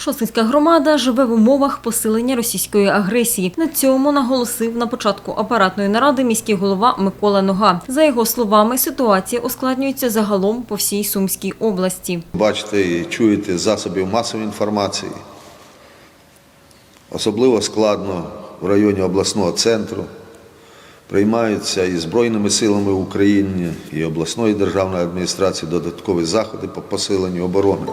Шосткинська громада живе в умовах посилення російської агресії. На цьому наголосив на початку апаратної наради міський голова Микола Нога. За його словами, ситуація ускладнюється загалом по всій Сумській області. Бачите і чуєте засобів масової інформації. Особливо складно в районі обласного центру. Приймаються і Збройними силами України, і обласної державної адміністрації додаткові заходи по посиленню оборони.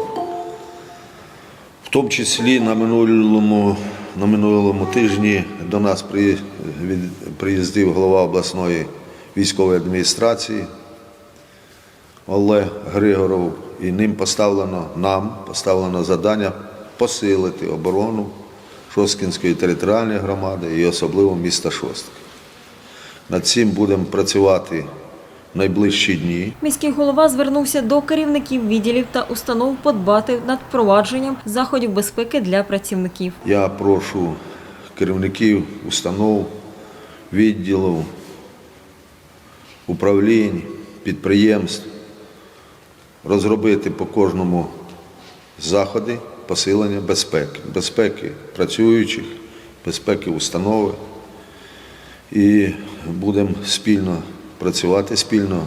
Тому числі на минулому, на минулому тижні до нас при- від- приїздив голова обласної військової адміністрації Олег Григоров, і ним поставлено нам поставлено завдання посилити оборону Шосткінської територіальної громади і особливо міста Шостки. Над цим будемо працювати найближчі дні. Міський голова звернувся до керівників відділів та установ подбати над впровадженням заходів безпеки для працівників. Я прошу керівників установ, відділів, управлінь, підприємств розробити по кожному заходи посилення безпеки, безпеки працюючих, безпеки установи. І будемо спільно працювати, спільно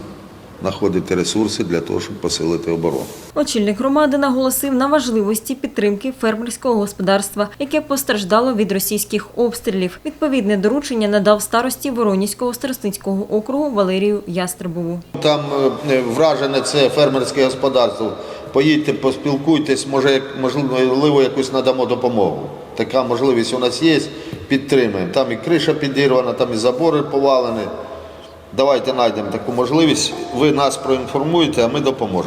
знаходити ресурси для того, щоб посилити оборону. Очільник громади наголосив на важливості підтримки фермерського господарства, яке постраждало від російських обстрілів. Відповідне доручення надав старості Воронізького старостинського округу Валерію Ястребову. Там е, вражене це фермерське господарство. Поїдьте, поспілкуйтесь, може, як- можливо, якусь надамо допомогу. Така можливість у нас є, підтримуємо. Там і криша підірвана, там і забори повалені. Давайте знайдемо таку можливість. Ви нас проінформуєте, а ми допоможемо.